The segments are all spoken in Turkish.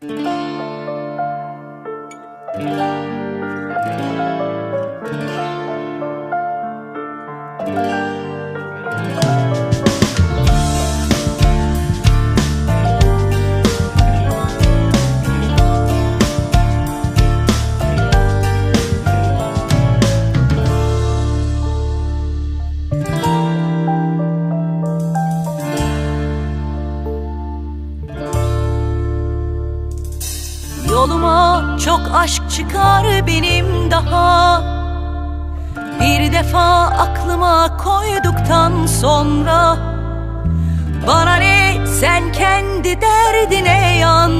Thank you. Çok aşk çıkar benim daha. Bir defa aklıma koyduktan sonra Bana ne sen kendi derdine yan.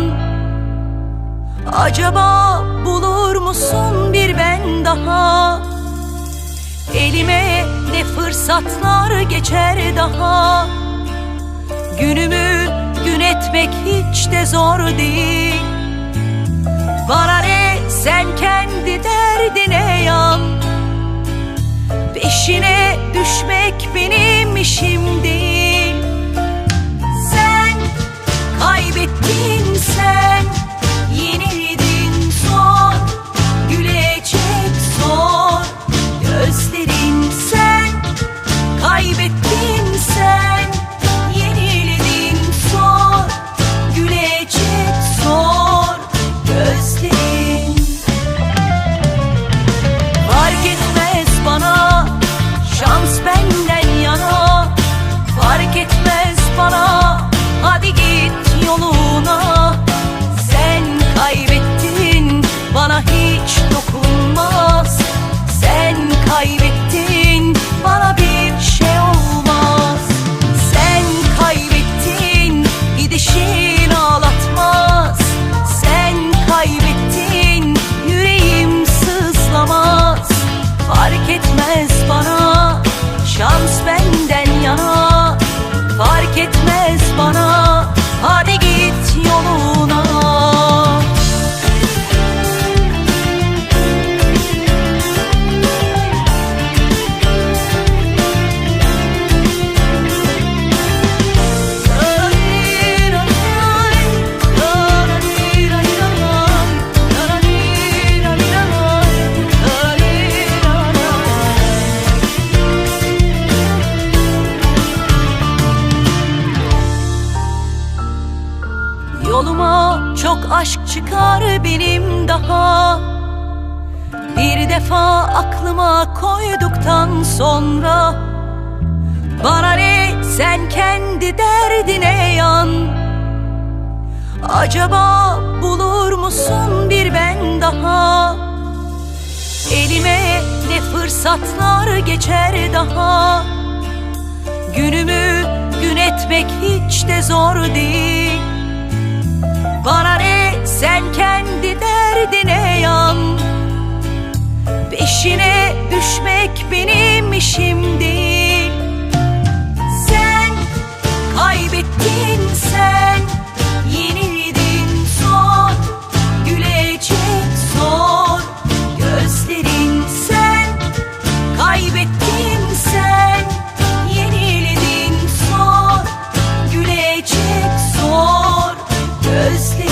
Acaba bulur musun bir ben daha? Elime ne fırsatlar geçer daha? Günümü gün etmek hiç de zor değil bana ne sen kendi derdine yan. Peşine düşmek benim işim değil çok aşk çıkar benim daha. Bir defa aklıma koyduktan sonra Bana ne sen kendi derdine yan. Acaba bulur musun bir ben daha? Elime ne fırsatlar geçer daha? Günümü gün etmek hiç de zor değil bana ne sen kendi derdine yan. Peşine düşmek benim işim Gözlerin